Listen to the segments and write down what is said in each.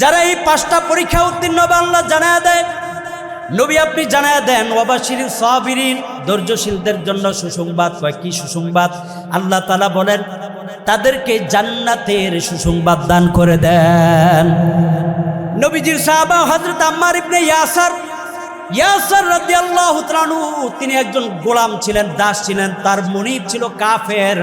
যারা এই পাঁচটা পরীক্ষা উত্তীর্ণ আল্লাহ জানায় দেয়। নবী আপনি জানায় দেন ওবাসির সাবিরিন, ধৈর্যশীলদের জন্য সুসংবাদ। কয়, কি সুসংবাদ? আল্লাহ তালা বলেন, তাদেরকে জান্নাতের সুসংবাদ দান করে দেন। নবীজির সাহাবা হজরত আম্মার ইবনে ইয়াসার ইয়াসার রাদিয়াল্লাহু তাআলা তিনি একজন গোলাম ছিলেন, দাস ছিলেন, তার মনিব ছিল কাফের।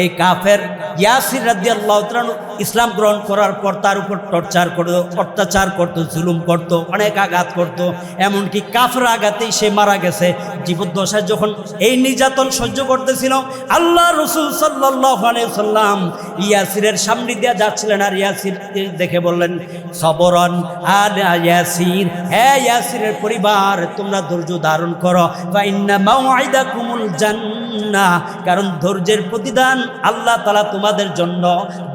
এই কাফের ইয়াসির রাদিয়াল্লাহু তাআলা ইসলাম গ্রহণ করার পর তার উপর টর্চার করতো, অত্যাচার করতো, জুলুম করত, অনেক আঘাত করত। এমনকি কাফের আঘাতেই সে মারা গেছে। জীবদ্দশায় যখন এই নির্যাতন সহ্য করতেছিল, আল্লাহ রসুল সাল্লাহ সাল্লাম ইয়াসিরের সামনে দিয়ে যাচ্ছিলেন আর ইয়াসির দেখে বললেন, সবরন আর ইয়াসির হ্যাঁ ইয়াসিরের পরিবার, তোমরা ধৈর্য ধারণ করো। বা ইন্না মাওয়াইদা কুমুল জান্নাহ কারণ ধৈর্যের প্রতিদান আল্লাহ তালা তোমাদের জন্য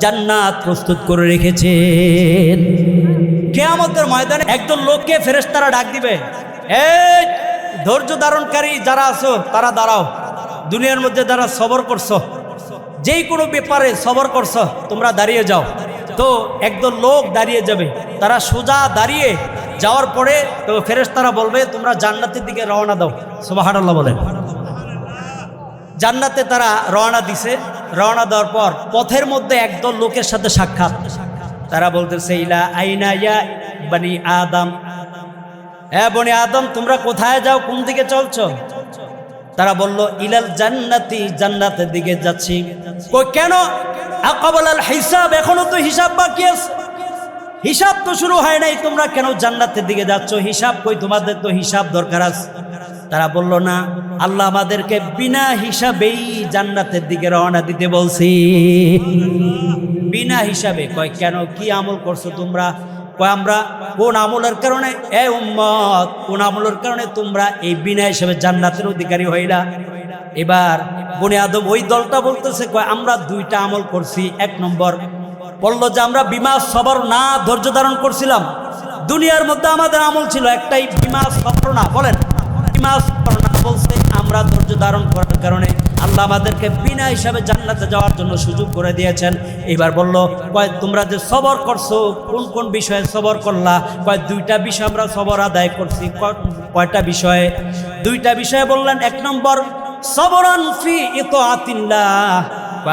জান্নাত প্রস্তুত করে রেখেছেন। কেয়ামতের ময়দানে একজন লোককে ফেরেশতারা ডাক দিবে, এই ধৈর্য ধারণকারী যারা আছো, তারা দাঁড়াও, দুনিয়ার মধ্যে যারা সবর করছ, যেই কোনো ব্যাপারে সবর করছ, তোমরা দাঁড়িয়ে যাও। তো একদল লোক দাঁড়িয়ে যাবে, তারা সোজা দাঁড়িয়ে যাওয়ার পরে তো ফেরেশতারা বলবে, তোমরা জান্নাতের দিকে রওনা দাও। সুবহানাল্লাহ বলেন। জান্নাতে তারা রওনা দিছে। রওনা দেওয়ার পর পথের মধ্যে একদল লোকের সাথে সাক্ষাৎ। তারা বলতেছে, ইলা আইনা ইয়া বানি আদম? হ্যাঁ বনি আদম, তোমরা কোথায় যাও? কোন দিকে চলছো? তারা বলল, ইলাল জান্নাতি, জান্নাতের দিকে যাচ্ছি। কই, কেন? আকাবাল হিসাব, এখনও তো হিসাব বাকি আছে। হিসাব তো শুরু হয় নাই, তোমরা কেন জান্নাতের দিকে যাচ্ছ? হিসাব কই, তোমাদের তো হিসাব দরকার আছে। তারা বলল, না, আল্লাহ আমাদেরকে বিনা হিসাবেই জান্নাতের দিকে রওনা দিতে বলছি। বিনা হিসাবে। কয়, কেন? কি আমল করছ তোমরা? কয়, আমরা কোন আমলের কারণে? এ উম্মত, কোন আমলের কারণে তোমরা এই বিনা হিসাবে জান্নাতের অধিকারী হইলা? এবার বনে আদম ওই দলটা বলতেছে, কয়, আমরা দুইটা আমল করছি, এক নম্বর বলল যে, আমরা বিমা সবর না ধৈর্য ধারণ করছিলাম। দুনিয়ার মধ্যে আমাদের আমল ছিল একটাই বিমা সবর না, বলেন। না বলছে, আমরা ধৈর্য ধারণ করার কারণে আল্লাহ আমাদেরকে বিনা হিসাবে জান্নাতে যাওয়ার জন্য সুযোগ করে দিয়েছেন। এবার বলল, কয়, তোমরা যে সবর করছ, কোন কোন বিষয়ে সবর করলা? কয়, দুইটা বিষয় আমরা সবর আদায় করছি। কয়টা বিষয়ে? দুইটা বিষয়ে বললেন, এক নম্বর, সবরান ফি ইতো আতিল্লাহ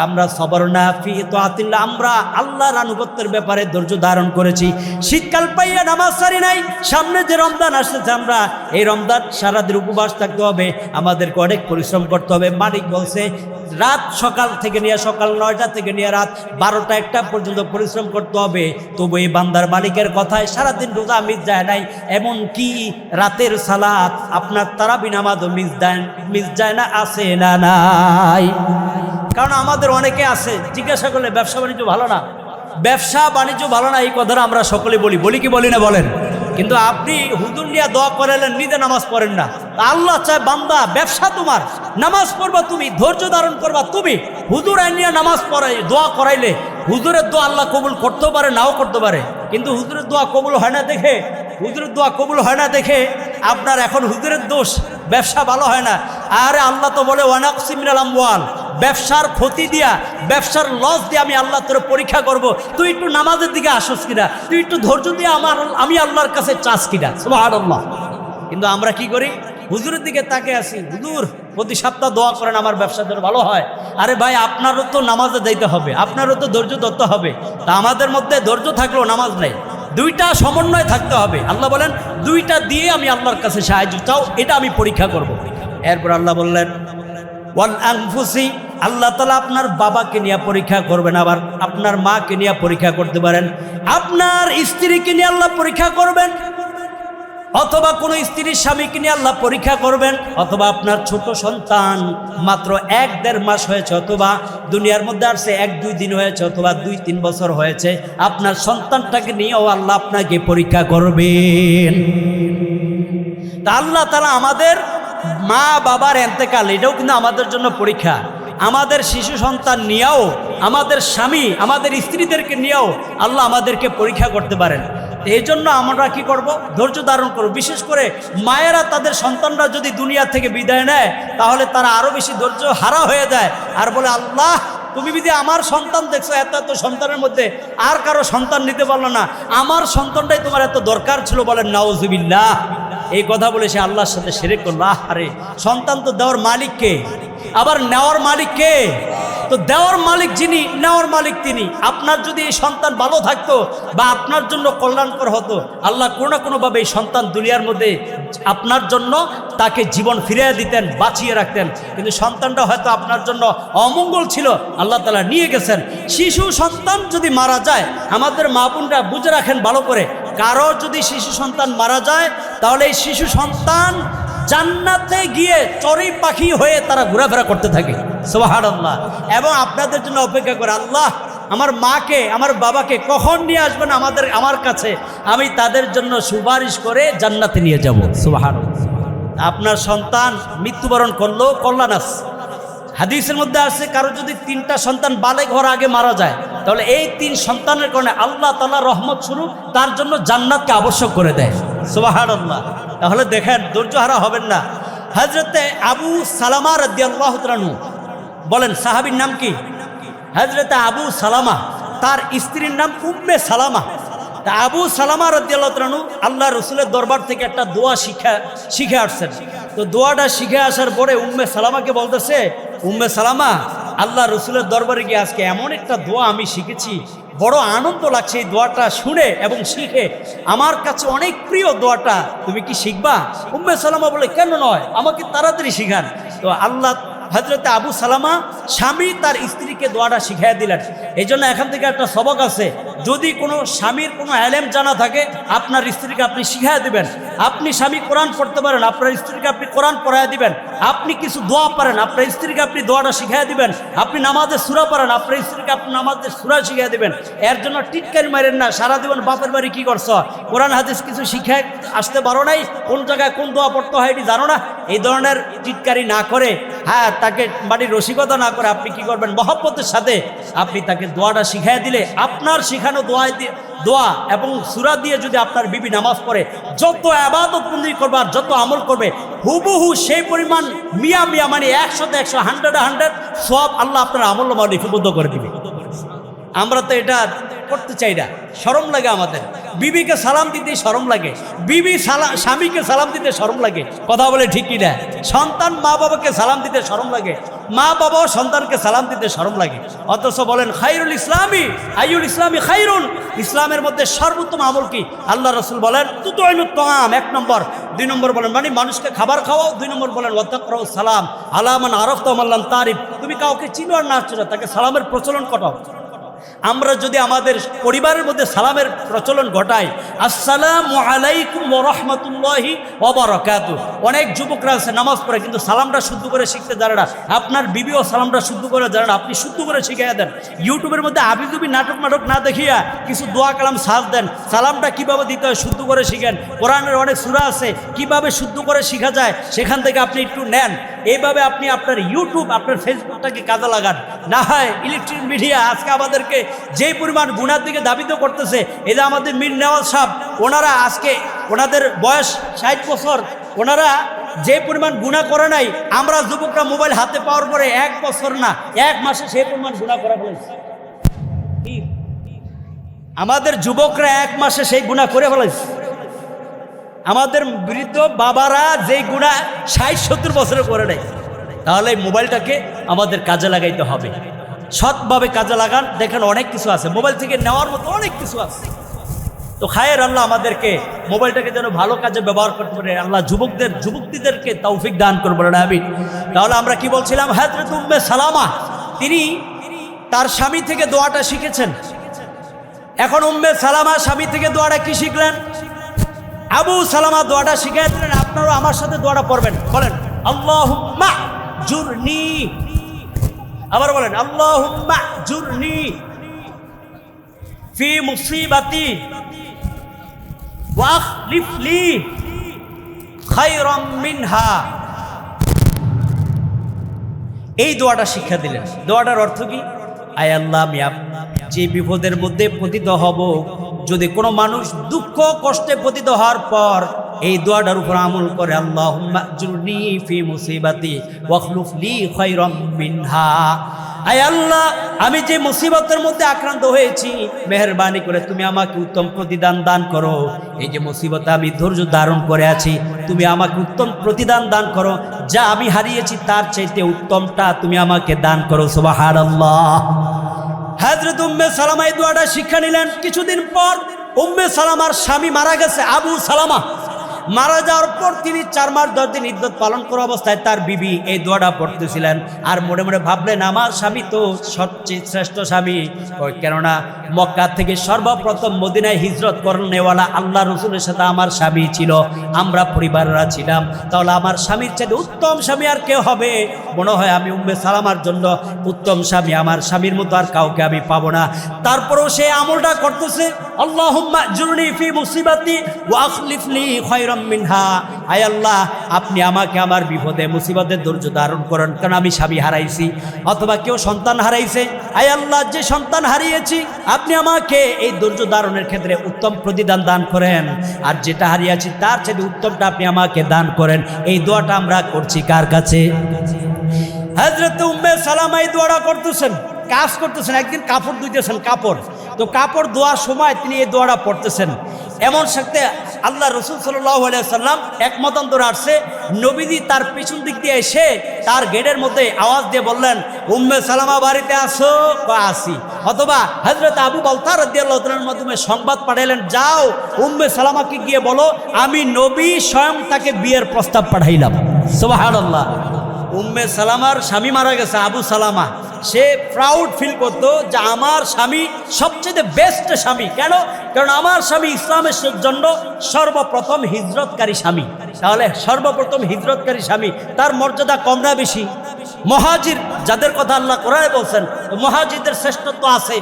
আমরা সবর না, ফি তো আতিল্লা আমরা আল্লাহর আনুগত্যের ব্যাপারে ধৈর্য ধারণ করেছি। শীতকাল পাইয়া নামাজ সারি নাই, সামনে যে রমজান আসতেছে, আমরা এই রমজান সারাদিন উপবাস থাকতে হবে, আমাদেরকে অনেক পরিশ্রম করতে হবে। মালিক বলছে, রাত সকাল থেকে নিয়ে, সকাল নয়টা থেকে নিয়ে রাত বারোটা একটা পর্যন্ত পরিশ্রম করতে হবে। তবু এই বান্দার মালিকের কথায় সারাদিন রোজা মিস যায় নাই এমন কি রাতের সালাত আপনার তারাবি নামাজও মিস যায় মিস যায় না আছে না, নাই। কারণ আমাদের অনেকে আছে, জিজ্ঞাসা করলে ব্যবসা বাণিজ্য ভালো না? ব্যবসা বাণিজ্য ভালো না, এই কথাটা আমরা সকলে বলি। বলি কি, বলি না, বলেন। কিন্তু আপনি হুজুর নিয়ে দোয়া করালেন নিজে নামাজ পড়েন না। আল্লাহ চায়, বান্দা, ব্যবসা তোমার। নামাজ পড়বা তুমি, ধৈর্য ধারণ করবা তুমি। হুদুর আইন নিয়ে নামাজ পড়াই, দোয়া করাইলে, হুজুরের দোয়া আল্লাহ কবুল করতেও পারে, নাও করতে পারে। কিন্তু হুজুরের দোয়া কবুল হয় না দেখে, হুজুরের দোয়া কবুল হয় না দেখে আপনার এখন হুজুরের দোষ, ব্যবসা ভালো হয় না। আরে আল্লাহ তো বলে ওয়ানাকসিমিনাল আমওয়াল। ব্যবসার ক্ষতি দিয়া, ব্যবসার লস দিয়ে আমি আল্লাহ তোর পরীক্ষা করব। তুই একটু নামাজের দিকে আসস কিনা? তুই একটু ধৈর্য দিয়ে আমার, আমি আল্লাহর কাছে চাস কিনা? সুবহানাল্লাহ। কিন্তু আমরা কি করি? হুজুরের দিকে তাকে আসি, হুজুর, প্রতি সপ্তাহ দোয়া করেন আমার ব্যবসা যেন ভালো হয়। আরে ভাই, আপনারও তো নামাজে দিতে হবে, আপনারও তো ধৈর্য ধরতে হবে। তা আমাদের মধ্যে ধৈর্য থাকলেও নামাজ নেই। দুইটা সমন্বয় থাকতে হবে। আল্লাহ বলেন, দুইটা দিয়ে আমি আল্লাহর কাছে সাহায্য চাও, এটা আমি পরীক্ষা করব। এরপর আল্লাহ বললেন আল্লাহ তালা আপনার বাবাকে নিয়ে পরীক্ষা করবেন, আবার আপনার মাকে নিয়ে পরীক্ষা করতে পারেন। আপনার স্ত্রীকে নিয়ে আল্লাহ পরীক্ষা করবেন, অথবা কোনো স্ত্রীর স্বামীকে নিয়ে আল্লাহ পরীক্ষা করবেন, অথবা আপনার ছোট সন্তান মাত্র এক দেড় মাস হয়েছে, অথবা দুনিয়ার মধ্যে আসছে এক দুই দিন হয়েছে, অথবা দুই তিন বছর হয়েছে, আপনার সন্তানটাকে নিয়েও আল্লাহ আপনাকে পরীক্ষা করবেন। তা আল্লাহ তালা আমাদের মা বাবার এন্তেকাল এটাও কিন্তু আমাদের জন্য পরীক্ষা। আমাদের শিশু সন্তান নিয়েও, আমাদের স্বামী, আমাদের স্ত্রীদেরকে নিয়েও আল্লাহ আমাদেরকে পরীক্ষা করতে পারেন। এই জন্য আমরা কি করব? ধৈর্য ধারণ করব। বিশেষ করে মায়েরা তাদের সন্তানরা যদি দুনিয়া থেকে বিদায় নেয়, তাহলে তারা আরও বেশি ধৈর্য হারা হয়ে যায়। আর বলে, আল্লাহ, তুমি যদি আমার সন্তান দেখছ, এত এত সন্তানের মধ্যে আর কারও সন্তান নিতে পারল না। আমার সন্তানটাই তোমার এত দরকার ছিল বলেন নাওজুবিল্লাহ এই কথা বলে সে আল্লাহর সাথে সেরে করল আরে, সন্তান তো দেওয়ার মালিক কে? আবার নেওয়ার মালিক কে? তো দেওয়ার মালিক যিনি, নেওয়ার মালিক তিনি। আপনার যদি এই সন্তান ভালো থাকতো বা আপনার জন্য কল্যাণকর হতো, আল্লাহ কোনো না কোনোভাবে এই সন্তান দুনিয়ার মধ্যে আপনার জন্য তাকে জীবন ফিরিয়ে দিতেন, বাঁচিয়ে রাখতেন। কিন্তু সন্তানটা হয়তো আপনার জন্য অমঙ্গল ছিল। আল্লাহ তালা নিয়ে গেছেন। শিশু সন্তান যদি মারা যায়, আমাদের মা বোনরা বুঝে রাখেন ভালো করে কারও যদি শিশু সন্তান মারা যায়, তাহলে এই শিশু সন্তান জান্নাতে গিয়ে চড়ুই পাখি হয়ে তারা ঘোরাফেরা করতে থাকে। সোহার আল্লাহ এবং আপনাদের জন্য অপেক্ষা করে, আল্লাহ, আমার মাকে, আমার বাবাকে কখন নিয়ে আসবেন আমাদের, আমার কাছে? আমি তাদের জন্য সুপারিশ করে জান্নাতে নিয়ে যাব। সুবাহান আপনার সন্তান মৃত্যুবরণ করল, কল্যাণ আছে। হাদিসের মধ্যে আছে, কারও যদি তিনটা সন্তান বালেক হওয়ার আগে মারা যায়, তাহলে এই তিন সন্তানের কারণে আল্লাহ তালা রহমত শুরু তার জন্য জান্নাতকে আবশ্যক করে দেয়। সুবাহান আল্লাহ তাহলে দেখেন ধৈর্যহারা হবেন না। হজরতে আবু সালামা রদ্দি আল্লাহ বলেন, সাহাবির নাম কি? হজরতে আবু সালামা, তার স্ত্রীর নাম উম্মে সালামা। তা আবু সালামা রদ্দালু আল্লাহ রসুলের দরবার থেকে একটা দোয়া শিখা, শিখে আসছেন। তো দোয়াটা শিখে আসার পরে উম্মে সালামাকে বলতেছে, উম্মে সালামা আল্লাহ রসুলের দরবারে গিয়ে আজকে এমন একটা দোয়া আমি শিখেছি। বড় আনন্দ লাগছে এই দোয়াটা শুনে এবং শিখে। আমার কাছে অনেক প্রিয় দোয়াটা, তুমি কি শিখবা? উম্মে সালামা বলে, কেন নয়? আমাকে তাড়াতাড়ি শিখান। তো আল্লাহ হজরতে আবু সালামা স্বামী তার স্ত্রীকে দোয়াটা শিখাই দিলেন। এই জন্য এখান থেকে একটা সবক আছে। যদি কোনো স্বামীর কোনো অ্যালেম জানা থাকে, আপনার স্ত্রীকে আপনি শিখাই দিবেন। আপনি স্বামী কোরআন পড়তে পারেন, আপনার স্ত্রীকে আপনি কোরআন পড়াই দিবেন। আপনি কিছু দোয়া পারেন, আপনার স্ত্রীকে আপনি দোয়াটা শিখাই দিবেন। আপনি নামাজের সুরা পারেন, আপনার স্ত্রীকে আপনি নামাজের সুরা শিখাই দিবেন। এর জন্য টিটকারি মারেন না, সারা জীবন বাপের বাড়ি কি করছ? কোরআন, হাদিস কিছু শিখে আসতে পারো নাই? কোন জায়গায় কোন দোয়া পড়তে হয় এটি জানো না? এই ধরনের টিটকারি না করে। হ্যাঁ তাকে বাড়ির রসিকতা না করে আপনি কি করবেন? মহব্বতের সাথে আপনি তাকে দোয়াটা শিখাই দিলে আপনার শিখানো দোয়ায় দিয়ে দোয়া এবং সুরা দিয়ে যদি আপনার বিবি নামাজ পড়ে, যত আবাদত বন্দি করবে আর যত আমল করবে, হুবহু সেই পরিমাণ মিয়া মিয়া মানে একশোতে একশো হান্ড্রেড হান্ড্রেড সব আল্লাহ আপনার আমল লিপিবদ্ধ করে দিবে। আমরা তো এটা করতে চাই না। সরম লাগে আমাদের। বিবিকে সালাম দিতে সরম লাগে। বিবি সালাম স্বামীকে সালাম দিতে সরম লাগে। কথা বলে ঠিকই না? সন্তান মা বাবাকে সালাম দিতে সরম লাগে। মা বাবাও সন্তানকে সালাম দিতে সরম লাগে। অথচ বলেন খাইরুল ইসলামী আইউল ইসলামী খাইরুল ইসলামের মধ্যে সর্বোত্তম আমল কি? আল্লাহ রসুল বলেন তুতো তাম এক নম্বর। দুই নম্বর বলেন মানে মানুষকে খাবার খাওয়াও। দুই নম্বর বলেন ওয়াতাকরাউ সালাম। আলামান আরফ তামাল্লাম তারিফ। তুমি কাউকে চিনো আর না চিনো, তাকে সালামের প্রচলন কটাও আমরা যদি আমাদের পরিবারের মধ্যে সালামের প্রচলন ঘটাই, আসসালাম আলাইকুম রহমতুল্লাহি ওবরাকাতু অনেক যুবকরা আছে, নামাজ পড়ে, কিন্তু সালামটা শুদ্ধ করে শিখতে জানে না। আপনার বিবিও সালামটা শুদ্ধ করে জানে না, আপনি শুদ্ধ করে শিখিয়ে দেন। ইউটিউবের মধ্যে আবিজুবি নাটক নাটক না দেখিয়া কিছু দোয়া কালাম সাজ দেন। সালামটা কীভাবে দিতে হয় শুদ্ধ করে শিখেন? কোরআনের অনেক সুরা আছে, কীভাবে শুদ্ধ করে শেখা যায়, সেখান থেকে আপনি একটু নেন। এইভাবে আপনি আপনার ইউটিউব, আপনার ফেসবুকটাকে কাজে লাগান। না হয় ইলেকট্রিক মিডিয়া, আজকে আমাদেরকে যেই পরিমাণ গুণার দিকে দাবিত করতেছে যে আমাদের মীর নেওয়াজ সাহ ওনারা আজকে ওনাদের বয়স ষাট বছর, ওনারা যে পরিমাণ গুণা করে নাই, আমরা যুবকরা মোবাইল হাতে পাওয়ার পরে এক বছর না, এক মাসে সেই পরিমাণ গুণা করা ফেলেছে আমাদের যুবকরা এক মাসে সেই গুণা করে ফেলেছে। আমাদের বৃদ্ধ বাবারা যেই গুণা ষাট সত্তর বছরে করে নেয় তাহলে মোবাইলটাকে আমাদের কাজে লাগাইতে হবে। সৎভাবে কাজে লাগান। দেখেন অনেক কিছু আছে। মোবাইল থেকে নেওয়ার মতো অনেক কিছু আছে। তো খায়ের আল্লাহ আমাদেরকে মোবাইলটাকে যেন ভালো কাজে ব্যবহার করতে পারে। আল্লাহ যুবকদের যুবকদেরকে তৌফিক দান করব না আমি তাহলে আমরা কি বলছিলাম? হাজরত উম্মে সালামা, তিনি তার স্বামী থেকে দোয়াটা শিখেছেন। এখন উম্মে সালামা স্বামী থেকে দোয়াটা কি শিখলেন? আবু সালামা দোয়াটা শিখাই দিলেন আমার সাথে দোয়াটা পড়বেন। বলেন আল্লাহ আবার বলেন আল্লাহ জুরনি ফি মুসিবাতি ওয়াখলিফ লি খায়রাম মিনহা। এই দোয়াটা শিক্ষা দিলেন। দোয়াটার অর্থ কি? আয় আল্লাহ, আমি যে বিপদের মধ্যে পতিত হব, যদি কোনো মানুষ দুঃখ কষ্টে পতিত হওয়ার পর এই দোয়াটার উপর আমল করে আল্লাহ আয় আল্লাহ, আমি যে মুসিবতের মধ্যে আক্রান্ত হয়েছি, মেহরবানি করে তুমি আমাকে উত্তম প্রতিদান দান করো। এই যে মুসিবতে আমি ধৈর্য ধারণ করে আছি, তুমি আমাকে উত্তম প্রতিদান দান করো। যা আমি হারিয়েছি, তার চাইতে উত্তমটা তুমি আমাকে দান করো সুবাহার আল্লাহ হাজরত উম্মে সালামা এই দোয়াটা শিক্ষা নিলেন। কিছুদিন পর উম্মে সালামার স্বামী মারা গেছে, আবু সালামা। মারা যাওয়ার পর তিনি চার মাস, দশ দিন ইদ্যত পালন করা অবস্থায় তার বিবি এই দোয়াটা পড়তেছিলেন। আর মনে মনে ভাবলেন, আমার স্বামী তো সবচেয়ে শ্রেষ্ঠ স্বামী। কেননা মক্কা থেকে সর্বপ্রথম মদিনায় হিজরত নেওয়ালা আল্লাহ রসুলের সাথে আমার স্বামী ছিল। আমরা পরিবাররা ছিলাম। তাহলে আমার স্বামীর চাইতে উত্তম স্বামী আর কেউ হবে? মনে হয়, আমি উম্মে সালামার জন্য উত্তম স্বামী। আমার স্বামীর মতো আর কাউকে আমি পাবো না। তারপরেও সে আমলটা করতেছে আল্লাহ জুরনি ফি মুসিবাতি ওয়া আখলিফলি খায়রাম মিনহা। আয় আল্লাহ, আপনি আমাকে আমার বিপদে, মুসিবতে ধৈর্য ধারণ করেন, কারণ আমি স্বামী হারাইছি, অথবা কেউ সন্তান হারাইছে। আয় আল্লাহ, যে সন্তান হারিয়েছি, আপনি আমাকে এই ধৈর্য ধারণের ক্ষেত্রে উত্তম প্রতিদান দান করেন। আর যেটা হারিয়েছি, তার চেয়ে উত্তমটা আপনি আমাকে দান করেন। এই দোয়াটা আমরা করছি কার কাছে? হজরত উম্মে সালামা এই দোয়াটা করতেছেন, কাজ করতেছেন, একদিন কাপড় ধুইতেছেন, কাপড়। তো কাপড় ধোয়ার সময় তিনি এই দোয়াটা পড়তেছেন। এমন সাথে আল্লাহ রসুল সাল্লাম এক মতান্তর আসছে। নবীদি তার পিছন দিক দিয়ে এসে তার গেটের মধ্যে আওয়াজ দিয়ে বললেন, উম্মে সালামা বাড়িতে আসো বা আসি। অথবা হজরত আবু বলতার রদিয়াল্লাহর মাধ্যমে সংবাদ পাঠাইলেন, যাও, উম্মে সালামাকে গিয়ে বলো, আমি নবী স্বয়ং তাকে বিয়ের প্রস্তাব পাঠাইলাম। সোবাহ উম্মে সালামার স্বামী মারা গেছে, আবু সালামা। সে প্রাউড ফিল করতো যে আমার স্বামী সবচেয়ে বেস্ট স্বামী। কেন? কারণ আমার স্বামী ইসলামের জন্য সর্বপ্রথম হিজরতকারী স্বামী। তাহলে সর্বপ্রথম হিজরতকারী স্বামী, তার মর্যাদা কম না বেশি। মহাজির, যাদের কথা আল্লাহ কোরআনে বলছেন মহাজিদের শ্রেষ্ঠত্ব আছে।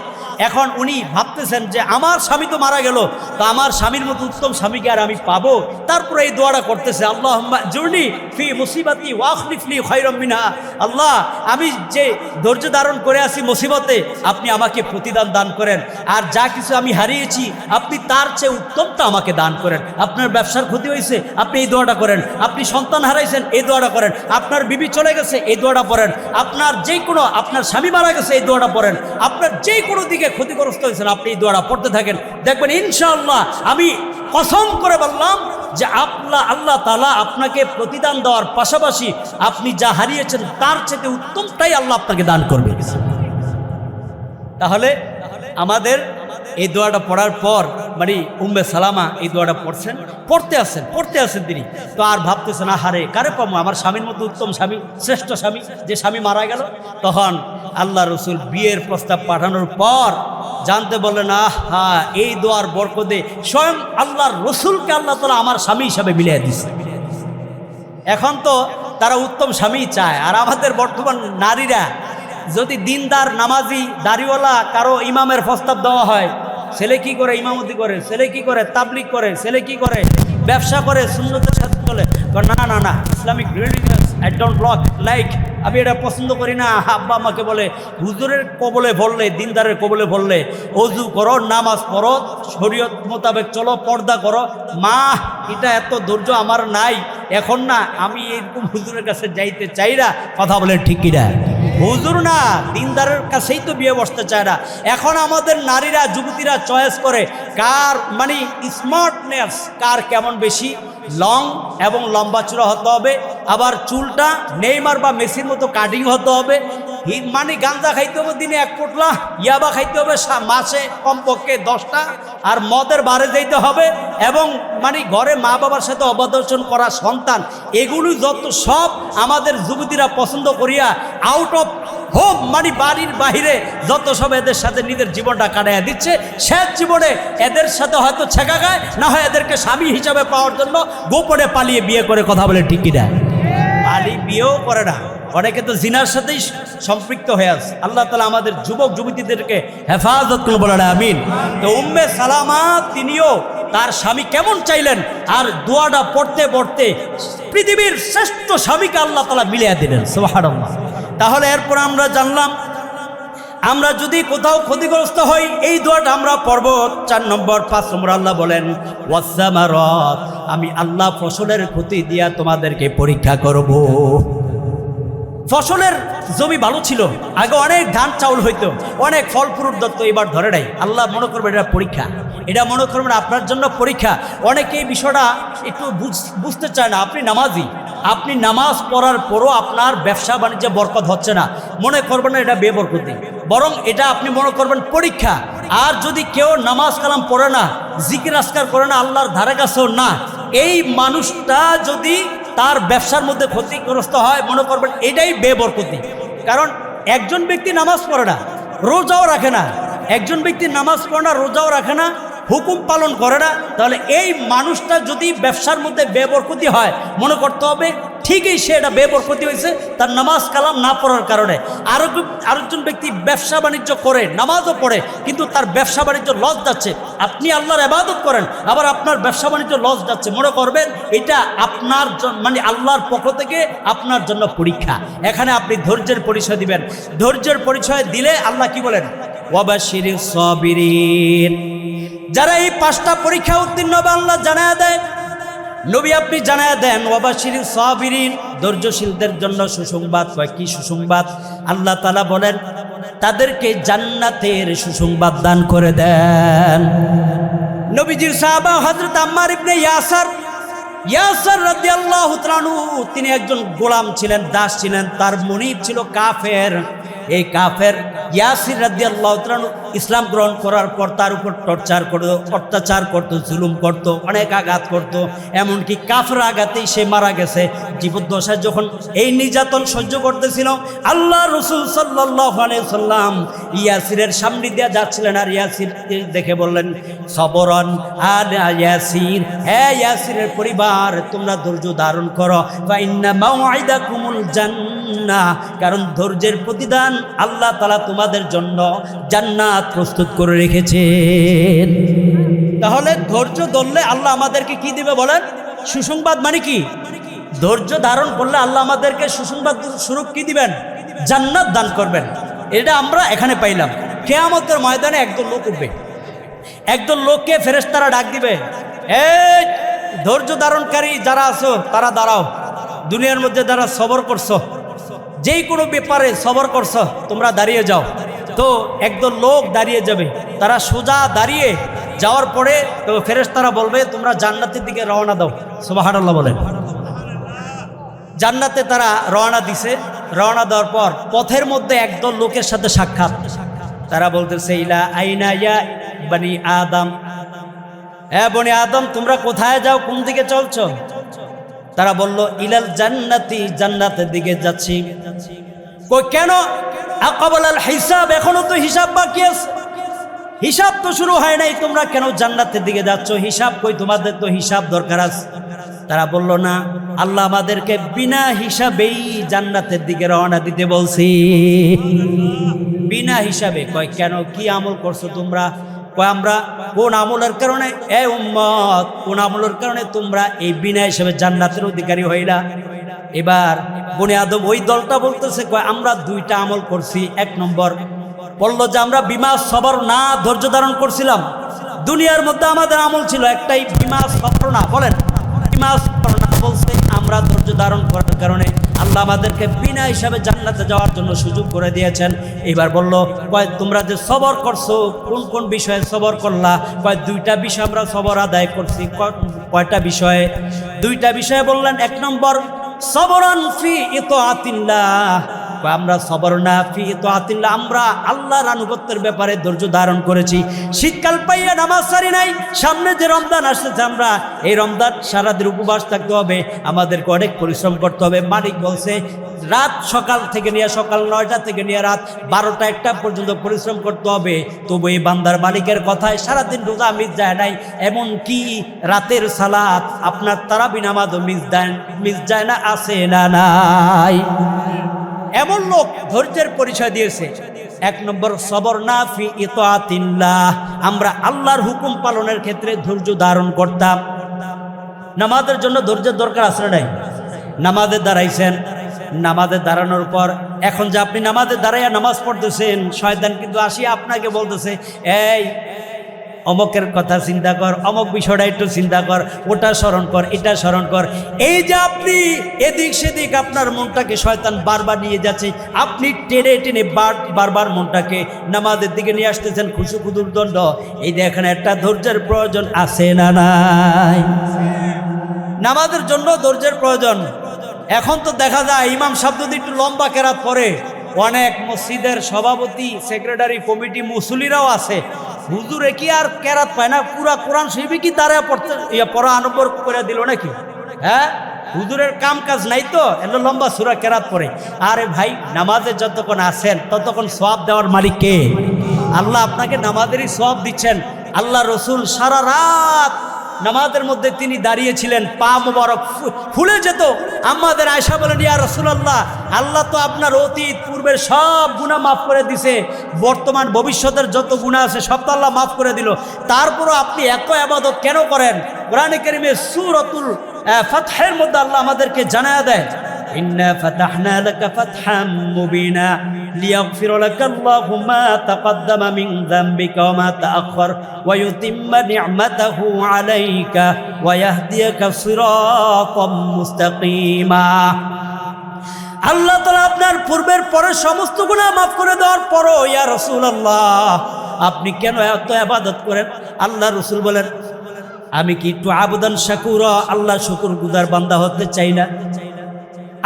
এখন উনি ভাবতেছেন যে আমার স্বামী তো মারা গেল, তো আমার স্বামীর মতো উত্তম স্বামীকে আর আমি পাবো? তারপরে এই দোয়াটা করতেছে আল্লাহ জুর্নি ফি মুসিবাতি ওয়াখলিফলি খৈরমিনা আল্লাহ, আমি যে ধৈর্য ধারণ করে আছি মুসিবতে, আপনি আমাকে প্রতিদান দান করেন। আর যা কিছু আমি হারিয়েছি, আপনি তার চেয়ে উত্তমটা আমাকে দান করেন। আপনার ব্যবসার ক্ষতি হয়েছে, আপনি এই দোয়াটা করেন। আপনি সন্তান হারাইছেন, এই দোয়াটা করেন। আপনার বিবি চলে গেছে, এই দোয়াটা পড়েন। আপনার যে কোনো আপনার স্বামী মারা গেছে, এই দোয়াটা পড়েন। আপনার যে কোনো দিকে ক্ষতিগ্রস্ত হয়েছেন, আপনি এই দোয়াটা পড়তে থাকেন। দেখবেন, ইনশাআল্লাহ, আমি কসম করে বললাম যে আল্লাহ আল্লাহ তালা আপনাকে প্রতিদান দেওয়ার পাশাপাশি আপনি যা হারিয়েছেন তার চেয়ে উত্তমটাই আল্লাহ আপনাকে দান করবে। তাহলে আমাদের এই দোয়াটা পড়ার পর মানে উম্মে সালামা এই দোয়াটা পড়ছেন, পড়তে আসেন পড়তে আসেন তিনি। তো আর ভাবতেছেন, আহারে, কারে পাবো? আমার স্বামীর মতো উত্তম স্বামী, শ্রেষ্ঠ স্বামী, যে স্বামী মারা গেল, তখন আল্লাহ রসুল বিয়ের প্রস্তাব পাঠানোর পর জানতে বললেন, আহা, এই দোয়ার বরকতে স্বয়ং আল্লাহর রসুলকে আল্লাহ তালা আমার স্বামী হিসাবে মিলিয়ে দিচ্ছে এখন তো তারা উত্তম স্বামী চায়, আর আমাদের বর্তমান নারীরা যদি দিনদার, নামাজি, দাড়িওয়ালা, কারও ইমামের প্রস্তাব দেওয়া হয় ছেলে কি করে ইমামতি করে, ছেলে কি করে তাবলিক করে, ছেলে কি করে ব্যবসা করে শূন্যতের সাথে চলে। না না না, Islamic religious I don't block like আমি এটা পছন্দ করি না। আব্বা আমাকে বলে, হুজুরের কবলে বললে দিনদারের কবলে বললে অজু করো, নামাজ পড়ো, শরীয়ত মোতাবেক চলো, পর্দা করো। মা, এটা এত ধৈর্য আমার নাই। এখন না, আমি এরকম হুজুরের কাছে যাইতে চাই না। কথা বলে ঠিক কিনা? হুজুর না দিনদারের কাছেই তো বিয়ে বসতে চায় না। এখন আমাদের নারীরা, যুবতীরা চয়েস করে কার মানে স্মার্টনেস কার কেমন বেশি লং এবং লম্বা চূড়া হতে হবে। আবার চুলটা নেইমার বা মেসির মতো কাটিং হতে হবে। মানে গাঁজা খাইতে হবে, দিনে এক পোটলা, ইয়াবা খাইতে হবে মাসে কমপক্ষে দশটা, আর মদের বারে যাইতে হবে, এবং মানে ঘরে মা বাবার সাথে অবদর্শন করা সন্তান, এগুলো যত সব আমাদের যুবতীরা পছন্দ করিয়া আউট অফ হোম মানে বাড়ির বাহিরে যত সব এদের সাথে নিজের জীবনটা কাটাইয়া দিচ্ছে, শেষ জীবনে এদের সাথে হয়তো ছেঁকা গায় না হয় এদেরকে স্বামী হিসাবে পাওয়ার জন্য গোপনে পালিয়ে বিয়ে করে কথা বলে ঠিকই না পালি বিয়েও করে না। অনেকে তো জিনার সাথেই সম্পৃক্ত হয়ে আছে। আল্লাহ তালা আমাদের যুবক যুবতীদেরকে হেফাজত করুন বলে না আমিন। তো উম্মে সালামা তিনিও তার স্বামী কেমন চাইলেন আর দোয়াটা পড়তে পড়তে পৃথিবীর শ্রেষ্ঠ স্বামীকে আল্লাহ তালা মিলিয়ে দিলেন সোহার তাহলে এরপর আমরা জানলাম, আমরা যদি কোথাও ক্ষতিগ্রস্ত হই, এই দোয়াটা আমরা পড়ব চার নম্বর, পাঁচ নম্বর। আল্লাহ বলেন আমি আল্লাহ ফসলের ক্ষতি দিয়া তোমাদেরকে পরীক্ষা করব। ফসলের জমি ভালো ছিল। আগে অনেক ধান, চাউল হইতো। অনেক ফল, ফ্রুট, দত্ত এবার ধরে নাই। আল্লাহ মনে করবেন এটা পরীক্ষা। এটা মনে করবেন আপনার জন্য পরীক্ষা। অনেকে এই বিষয়টা একটু বুঝ- বুঝতে চায় না। আপনি নামাজি। আপনি নামাজ পড়ার পরও আপনার ব্যবসা বাণিজ্যে বরকত হচ্ছে না। মনে করবেন না এটা বেবরকতি। বরং এটা আপনি মনে করবেন পরীক্ষা। আর যদি কেউ নামাজ কালাম পড়ে না, জিকির আসকার করে না, আল্লাহর ধারে কাছেও না, এই মানুষটা যদি তার ব্যবসার মধ্যে ক্ষতিগ্রস্ত হয়, মনে করবেন, এটাই বেবরকতি কারণ একজন ব্যক্তি নামাজ পড়ে না, রোজাও রাখে না। একজন ব্যক্তি নামাজ পড়ে না, রোজাও রাখে না, হুকুম পালন করে না। তাহলে এই মানুষটা যদি ব্যবসার মধ্যে বেবরকতি হয়, মনে করতে হবে ঠিকই সে এটা বেবরকতি হয়েছে, তার নামাজ কালাম না পড়ার কারণে। আরও আরেকজন ব্যক্তি ব্যবসা বাণিজ্য করে, নামাজও পড়ে, কিন্তু তার ব্যবসা বাণিজ্য লস যাচ্ছে। আপনি আল্লাহর আবাদত করেন, আবার আপনার ব্যবসা বাণিজ্য লস যাচ্ছে। মনে করবেন, এটা আপনার মানে আল্লাহর পক্ষ থেকে আপনার জন্য পরীক্ষা। এখানে আপনি ধৈর্যের পরিচয় দিবেন। ধৈর্যের পরিচয় দিলে আল্লাহ কি বলেন? যারা এই পাঁচটা পরীক্ষা উত্তীর্ণ হবে, আল্লাহ জানায় দেয় নবী আপনি জানায় দেন ওয়াবাশির সাবিরিন, ধৈর্যশীলদের জন্য সুসংবাদ। কয়, কি সুসংবাদ? আল্লাহ তালা বলেন, তাদেরকে জান্নাতের সুসংবাদ দান করে দেন। নবীজির সাহাবা হজরত আম্মার ইবনে ইয়াসার ইয়াসার রাদিয়াল্লাহু তাআলা তিনি একজন গোলাম ছিলেন, দাস ছিলেন, তার মনিব ছিল কাফের। এই কাফের ইয়াসির রাদিয়াল্লাহু তাআলা ইসলাম গ্রহণ করার পর তার উপর টর্চার করতো, অত্যাচার করতো, জুলুম করতো, অনেক আঘাত করতো। এমনকি কাফের আঘাতেই সে মারা গেছে। জীবদ্দশায় যখন এই নির্যাতন সহ্য করতেছিল আল্লাহ রসুল সাল্লাহ সাল্লাম ইয়াসিরের সামনে দিয়ে যাচ্ছিলেন আর ইয়াসির দেখে বললেন সবরন আর ইয়াসির হ্যাঁ ইয়াসিরের পরিবার, তোমরা ধৈর্য ধারণ করো। ফাইন্না মাওয়াইদা কুমুল জান্না কারণ ধৈর্যের প্রতিদান আল্লাহ তালা তোমাদের জন্য জান্নাত প্রস্তুত করে রেখেছেন। তাহলে ধৈর্য ধরলে আল্লাহ আমাদেরকে কি দিবে বলেন? সুসংবাদ মানে কি? ধৈর্য ধারণ করলে আল্লাহ আমাদেরকে সুসংবাদ স্বরূপ কি দিবেন? জান্নাত দান করবেন। এটা আমরা এখানে পাইলাম। কেয়ামতের ময়দানে একদল লোক উঠবে। একদল লোককে ফেরেশতারা ডাক দিবে, এই ধৈর্য ধারণকারী যারা আছো, তারা দাঁড়াও। দুনিয়ার মধ্যে যারা সবর করছ যেই কোনো ব্যাপারে সবর করছ, তোমরা দাঁড়িয়ে যাও। তো একদল লোক দাঁড়িয়ে যাবে। তারা সোজা দাঁড়িয়ে যাওয়ার পরে তো ফেরেশতারা বলবে, তোমরা জান্নাতের দিকে রওনা দাও। সুবহানাল্লাহ বলেন। জান্নাতে তারা রওনা দিছে। রওনা দেওয়ার পর পথের মধ্যে একদল লোকের সাথে সাক্ষাৎ। তারা বলতেছে, ইলা আইনা ইয়া বানি আদম? হ্যাঁ বনি আদম, তোমরা কোথায় যাও? কোন দিকে চলছো? তারা বলল, ইলাল জান্নাতি, জান্নাতের দিকে যাচ্ছি। কই, কেন? আকাবাল আল হিসাব, এখনও তো হিসাব বাকি আছে। হিসাব তো শুরু হয় নাই, তোমরা কেন জান্নাতের দিকে যাচ্ছ? হিসাব কই? তোমাদের তো হিসাব দরকার আছে। তারা বলল, না, আল্লাহ আমাদেরকে বিনা হিসাবেই জান্নাতের দিকে রওনা দিতে বলছি। বিনা হিসাবে? কয়, কেন? কি আমল করছ তোমরা? কয়, আমরা কোন আমলের কারণে এ উম্মত, কোন আমলের কারণে তোমরা এই বিনা হিসেবে জান্নাতের অধিকারী হইলা? এবার বনে আদম ওই দলটা বলতেছে, কয়, আমরা দুইটা আমল করছি, এক নম্বর বলল যে, আমরা বিমা সবর না ধৈর্য ধারণ করছিলাম। দুনিয়ার মধ্যে আমাদের আমল ছিল একটাই, বিমা সবর না। বলেন, বিমা সবর না বলছে আমরা ধৈর্য ধারণ করার কারণে আল্লাহ আমাদেরকে বিনা হিসাবে জান্নাতে যাওয়ার জন্য সুযোগ করে দিয়েছেন। এবার বলল, কয়, তোমরা যে সবর করছ, কোন কোন বিষয়ে সবর করলা? কয়, দুইটা বিষয় আমরা সবর আদায় করছি। কয়টা বিষয়ে? দুইটা বিষয়ে বললেন, এক নম্বর, সবরান ফি ইতো আতিল্লাহ আমরা সবর না ফি তো আতিল্লাহ আমরা আল্লাহর আনুগত্যের ব্যাপারে ধৈর্য ধারণ করেছি। শীতকাল পাইয়া নামাজ সারি নাই, সামনে যে রমজান আসতেছে, আমরা এই রমজান সারাদিন উপবাস থাকতে হবে, আমাদেরকে অনেক পরিশ্রম করতে হবে। মালিক বলছে, রাত সকাল থেকে নিয়ে, সকাল নয়টা থেকে নিয়ে রাত বারোটা একটা পর্যন্ত পরিশ্রম করতে হবে। তবু এই বান্দার মালিকের কথায় সারাদিন রোজা মিস যায় নাই এমন কি রাতের সালাত, আপনার তারাবি নামাজও মিস যায় মিস যায় না আছে না, নাই। এমন লোক ধৈর্যের পরিচয় দিয়েছে। এক নম্বর সবর না ফি ইতাতিল্লাহ। আমরা আল্লাহর হুকুম পালনের ক্ষেত্রে ধৈর্য ধারণ করতাম। নামাজের জন্য ধৈর্যের দরকার আছে নাই? নামাজে দাঁড়াইছেন। নামাজে দাঁড়ানোর পর এখন যে আপনি নামাজে দাঁড়াইয়া নামাজ পড়তেছেন, শয়তান কিন্তু আসিয়া আপনাকে বলতেছে, এই অমকের কথা চিন্তা কর, অমক বিষয়টা একটু চিন্তা কর, ওটা স্মরণ কর, এটা স্মরণ কর। এই যে আপনি এদিক সেদিক আপনার মনটাকে শয়তান বারবার নিয়ে যাচ্ছে, আপনি টেনে টেনে বার বারবার মনটাকে নামাজের দিকে নিয়ে আসতেছেন খুশু খুদুর দণ্ড এই দেখেন একটা ধৈর্যের প্রয়োজন আছে না নাই? নামাজের জন্য ধৈর্যের প্রয়োজন। এখন তো দেখা যায়, ইমাম সাহেব যদি একটু লম্বা কেরাত পরে অনেক মসজিদের সভাপতি সেক্রেটারি কমিটি মুসলিরাও আছে। হুজুরে কি আর কেরাত পায় না? পুরা কোরআন শরীফে কি তারা পড়তে, ইয়া পড়া আনন্দ করে দিল নাকি? হ্যাঁ? হুজুরের কাম কাজ নাই তো, এলো লম্বা সুরা কেরাত পরে আরে ভাই, নামাজে যতক্ষণ আসেন ততক্ষণ সব দেওয়ার মালিক কে? আল্লাহ আপনাকে নামাজেরই সব দিচ্ছেন। আল্লাহ রসুল সারা রাত নামাজের মধ্যে তিনি দাঁড়িয়েছিলেন, পা মুবারক ফুলে যেত। আমাদের আয়সা বলেন, ইয়া রসুলাল্লাহ, আল্লাহ তো আপনার অতীত, পূর্বের সব গুণা মাফ করে দিছে। বর্তমান, ভবিষ্যতের যত গুণা আছে, সব তো আল্লাহ মাফ করে দিল। তারপরও আপনি এক আবাদত কেন করেন? কোরআনে কেরিমে সুরতুল ফাতহের মধ্যে আল্লাহ আমাদেরকে জানায় দেয় إنا فتحنا لك فتحا مبينا ليغفر لك الله ما تقدم من ذنبك وما تأخر ويتم نعمته عليك ويهديك صراطا مستقيما আল্লাহ তালা আপনার পূর্বের পরে সমস্ত গুণা মাফ করে দেওয়ার পরও ইয়া রসুল আল্লাহ আপনি কেন এত আবাদত করেন আল্লাহ রসুল বলেন আমি কি একটু আবেদন শাকুর আল্লাহ শুকুর গুদার বান্দা হতে চাই না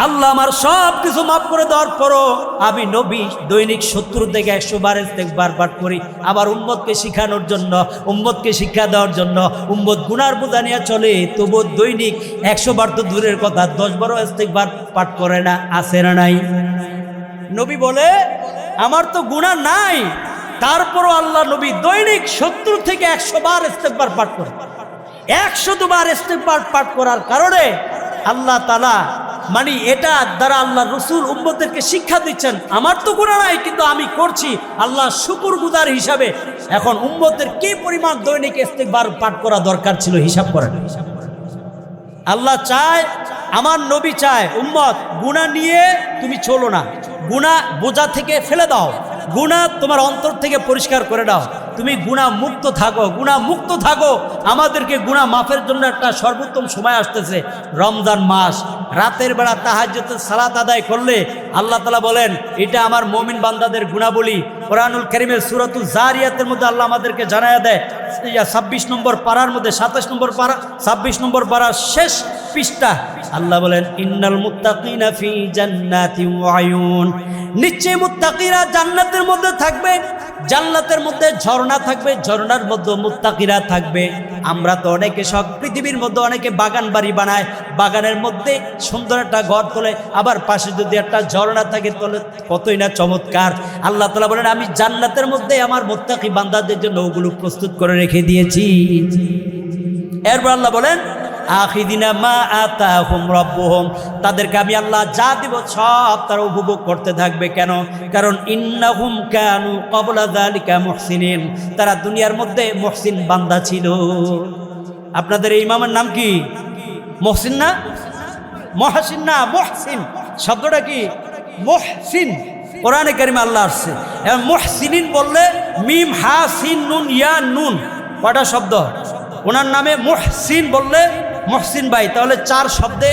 আল্লাহ আমার সব কিছু মাফ করে দেওয়ার পরও আমি নবী, দৈনিক সত্তর থেকে একশো বার বার পাঠ করি। আবার উম্মতকে শিখানোর জন্য, উম্মতকে শিক্ষা দেওয়ার জন্য, উম্মত গুনার বোঝা নিয়ে চলে তবু দৈনিক একশো বার তো দূরের কথা, দশ বারো বার পাঠ করে না আসে না নাই? নবী বলে, আমার তো গুণা নাই। তারপরও আল্লাহ নবী দৈনিক সত্তর থেকে একশো বার ইস্তেকবার পাঠ করে। একশো দুবার ইস্তেকবার পাঠ করার কারণে আল্লাহ তালা মানে এটা দ্বারা আল্লাহ রসুল উম্মদেরকে শিক্ষা দিচ্ছেন, আমার তো গুণা নাই, কিন্তু আমি করছি। আল্লাহ শুকুর গুদার হিসাবে এখন উম্মদের কি পরিমাণ দৈনিক ইস্তেকবার পাঠ করা দরকার ছিল হিসাব করেন। আল্লাহ চায়, আমার নবী চায়, উম্মত গুণা নিয়ে তুমি চলো না। গুণা বোঝা থেকে ফেলে দাও। গুণা তোমার অন্তর থেকে পরিষ্কার করে দাও। তুমি গুণা মুক্ত থাকো গুণা মুক্ত থাকো। আমাদেরকে গুণা মাফের জন্য একটা সর্বোত্তম সময় আসতেছে, রমজান মাস। রাতের বেলা তাহাজ্যতে সালাত আদায় করলে আল্লাহ তালা বলেন, এটা আমার মমিন বান্দাদের গুণাবলী। কোরআনুল করিমের সুরাতুল জারিয়াতের মধ্যে আল্লাহ আমাদেরকে জানায় দেয় ছাব্বিশ নম্বর পাড়ার মধ্যে, সাতাশ নম্বর পাড়া, ছাব্বিশ নম্বর পাড়ার শেষ পৃষ্ঠা। আল্লাহ বলেন, ইন্নাল মুত্তাকিনা ফি জান্নাতি ওয়া আয়ুন। নিশ্চয় মুত্তাকিরা জান্নাতের মধ্যে থাকবে। জান্নাতের মধ্যে ঝর্ণা থাকবে, ঝর্ণার মধ্যে মুত্তাকিরা থাকবে। আমরা তো অনেকে সব পৃথিবীর মধ্যে অনেকে বাগান বাড়ি বানায়, বাগানের মধ্যে সুন্দর একটা ঘর তোলে, আবার পাশে যদি একটা ঝর্ণা থাকে তোলে কতই না চমৎকার। আল্লাহ তালা বলেন, আমি জান্নাতের মধ্যে আমার মোত্তাকি বান্দাদের জন্য ওগুলো প্রস্তুত করে রেখে দিয়েছি। এরপর আল্লাহ বলেন আখিদিনা মা আতা হুম রব্বহম। তাদেরকে আমি আল্লাহ যা দিব সব তারা উপভোগ করতে থাকবে। কেন? কারণ ইন্নাহুম কানু কবলা যালিকা মুহসিনিন। তারা দুনিয়ার মধ্যে মুহসিন বান্দা ছিল। আপনাদের এই ইমামের নাম কি? মহসিন না? মহাসিন না? মহসিন। শব্দটা কি? মহসিন। কোরআনে কারিমে আল্লাহ আসছে। এবং মহসিনিন বললে মিম, হা, সিন, নুন, ইয়া, নুন। কটা শব্দ? ওনার নামে মহসিন বললে মহসিন ভাই, তাহলে চার শব্দে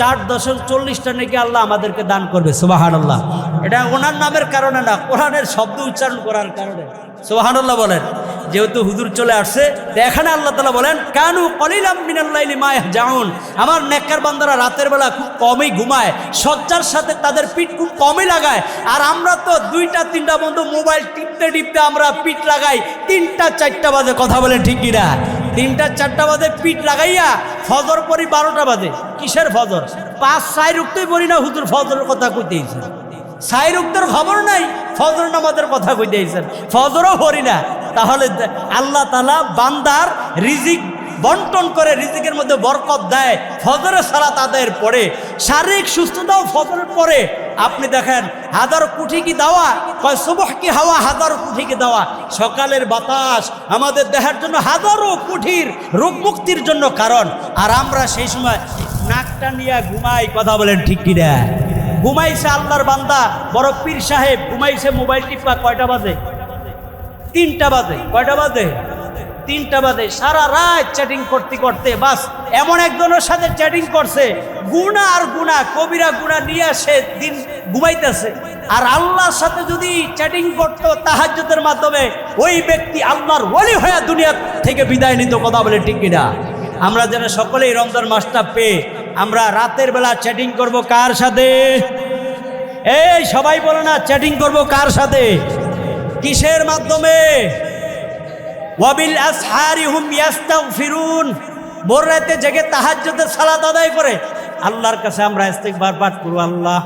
চার দশক চল্লিশটা নাকি আল্লাহ আমাদেরকে দান করবে সুবাহান আল্লাহ এটা ওনার নামের কারণে না, কোরআনের শব্দ উচ্চারণ করার কারণে। সুবাহানুল্লাহ বলেন, যেহেতু হুজুর চলে আসছে এখানে আল্লাহ তালা বলেন, কানু কলিলাম মিনাল্লাইলি মায় যাউন আমার নেককার বান্দারা রাতের বেলা খুব কমই ঘুমায় সজ্জার সাথে তাদের পিঠ খুব কমই লাগায়। আর আমরা তো দুইটা, তিনটা বন্ধু মোবাইল টিপতে টিপতে আমরা পিঠ লাগাই, তিনটা, চারটা বাজে কথা বলেন ঠিক কিনা? তিনটা চারটা বাজে, পিঠ লাগাইয়া ফজর পরি বারোটা বাজে। কিসের ফজর? পাঁচ সাই রুখতেই পড়ি না, হুজুর ফজরের কথা কইতেইছে সাই রুক্তের খবর নাই, ফজর নামাজের কথা কই দিয়েছেন ফজরও হরি না। তাহলে আল্লাহ তালা বান্দার রিজিক বন্টন করে রিজিকের মধ্যে বরকত দেয়। ফজরের সালাত আদায়ের পরে শারীরিক সুস্থতাও ফজরের পরে আপনি দেখেন, হাজারো কুঠি কি দেওয়া? কয়, সুবহ কি হাওয়া? হাজারো কুঠি কি দেওয়া? সকালের বাতাস আমাদের দেহের জন্য হাজারো কুঠির রোগ মুক্তির জন্য কারণ। আর আমরা সেই সময় নাকটা নিয়ে ঘুমাই, কথা বলেন ঠিক কিনা ঘুমাইছে আল্লাহর বান্দা, বড় পীর সাহেব, ঘুমাইছে মোবাইল টিপা কয়টা বাজে? তিনটা বাজে, কয়টা বাজে? তিনটা বাজে, সারা রাত চ্যাটিং করতে করতে, বাস, এমন একজনের সাথে চ্যাটিং করছে, গুণা আর গুণা, কবিরা গুণা নিয়ে সে দিন ঘুমাইতেছে। আর আল্লাহর সাথে যদি চ্যাটিং করতো, তাহাজ্জুদের মাধ্যমে, ওই ব্যক্তি আল্লাহর ওলি হয়ে দুনিয়া থেকে বিদায় নিত, কথা বলে ঠিক কিনা? আমরা যেন সকলেই রমজান মাসটা পেয়ে, আমরা রাতের বেলা চ্যাটিং করব কার সাথে? এই সবাই বলে না চ্যাটিং করব কার সাথে? কিসের মাধ্যমে? ওয়াবিল আসহারি রাতে জেগে তাহাজ্জুদের সালাত আদায় করে আল্লাহর কাছে আমরা ইস্তিগফার পাঠ করব, আল্লাহ।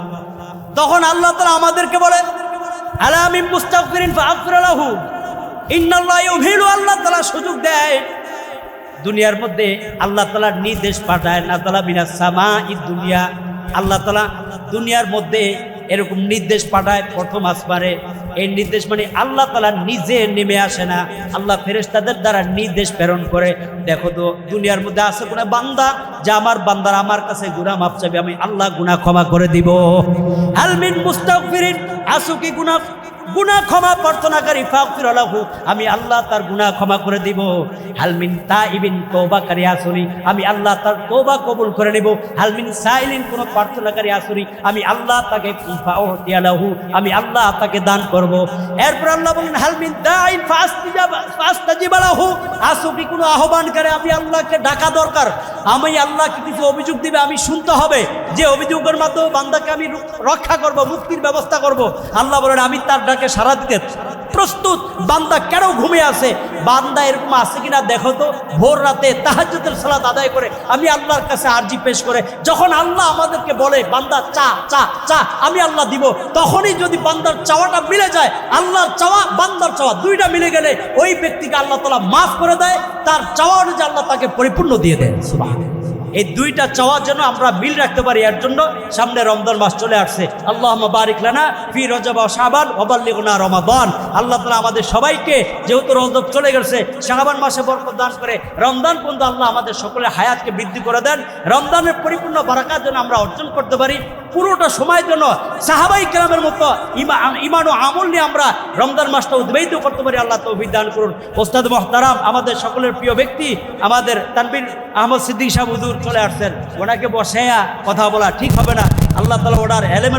তখন আল্লাহ তাআলা আমাদেরকে বলেন আলামিন মুস্তাগফিরিন ফাগফির লাহু। ইন্নাল্লাহ ইউহিলু আল্লাহ তাআলা সুযোগ দেয়। দুনিয়ার মধ্যে আল্লাহ তালার নির্দেশ পাঠায় না তালা বিনা সামা ই দুনিয়া। আল্লাহ তালা দুনিয়ার মধ্যে এরকম নির্দেশ পাঠায়, প্রথম আসমারে এই নির্দেশ মানে আল্লাহ তালা নিজে নেমে আসে না। আল্লাহ ফেরেশতাদের দ্বারা নির্দেশ প্রেরণ করে। দেখো তো, দুনিয়ার মধ্যে আছে কোনো বান্দা যা আমার বান্দার আমার কাছে গুণা মাপ চাবে আমি আল্লাহ গুণা ক্ষমা করে দিব। হালমিন মুস্তাগফিরিন, আসু কি গুনাহ ক্ষমা প্রার্থনাকারী ফাগফির লাহু, আমি আল্লাহ তার গুনাহ ক্ষমা করে দিব। হালমিন তাইবিন তওবাকারী আসুনি আমি আল্লাহ তার তওবা কবুল করে নেব। হালমিন সাইলিন, কোন প্রার্থনাকারী আসুনি আমি আল্লাহ তাকে ফাউতিয়া লাহু, আমি আল্লাহ তাকে দান করব। এরপর আল্লাহ বলেন হালমিন দাইন ফাস্তাজিবা ফাস্তাজিবা লাহু, আসু কি কোনো আহ্বান করে, আমি আল্লাহকে ডাকা দরকার। আমি আল্লাহকে কিছু অভিযোগ দিবে, আমি শুনতে হবে। যে অভিযোগের মাধ্যমে বান্দাকে আমি রক্ষা করব, মুক্তির ব্যবস্থা করব। আল্লাহ বলেন, আমি তার ডাকে সারা দিতে প্রস্তুত, বান্দা কেন ঘুমিয়ে আছে? বান্দা এরকম আছে কিনা দেখো তো, ভোর রাতে তাহাজ্জুদের সালাত আদায় করে আমি আল্লাহর কাছে আরজি পেশ করে, যখন আল্লাহ আমাদেরকে বলে, বান্দা চা চা চা, আমি আল্লাহ দিব, তখনই যদি বান্দার চাওয়াটা মিলে যায়, আল্লাহর চাওয়া, বান্দার চাওয়া, দুইটা মিলে গেলে ওই ব্যক্তিকে আল্লাহ তালা মাফ করে দেয়, তার চাওয়া অনুযায়ী আল্লাহ তাকে পরিপূর্ণ দিয়ে দেয় সুবহান এই দুইটা চাওয়ার জন্য আমরা মিল রাখতে পারি, এর জন্য সামনে রমজান মাস চলে আসছে। আল্লাহ বারিক লানা ফি রজব শাহবান অবাল্লিগুনা রমাদান। আল্লাহ তালা আমাদের সবাইকে যেহেতু রজব চলে গেছে শাহবান মাসে বরকত দান করে রমজান পর্যন্ত আল্লাহ আমাদের সকলের হায়াতকে বৃদ্ধি করে দেন। রমজানের পরিপূর্ণ বারাকার জন্য আমরা অর্জন করতে পারি। পুরোটা সময়ের জন্য সাহাবাই কেরামের মতো ইমা ইমান ও আমল নিয়ে আমরা রমজান মাসটা উদ্বাহিত করতে পারি। আল্লাহ তৌফিক দান করুন। ওস্তাদ মোহতারাম, আমাদের সকলের প্রিয় ব্যক্তি, আমাদের তানবির আহমদ সিদ্দিক সাহেব উদুর চলে আসছেন। ওনাকে বসাইয়া কথা বলা ঠিক হবে না। আল্লাহ তালা ওনার এলেমের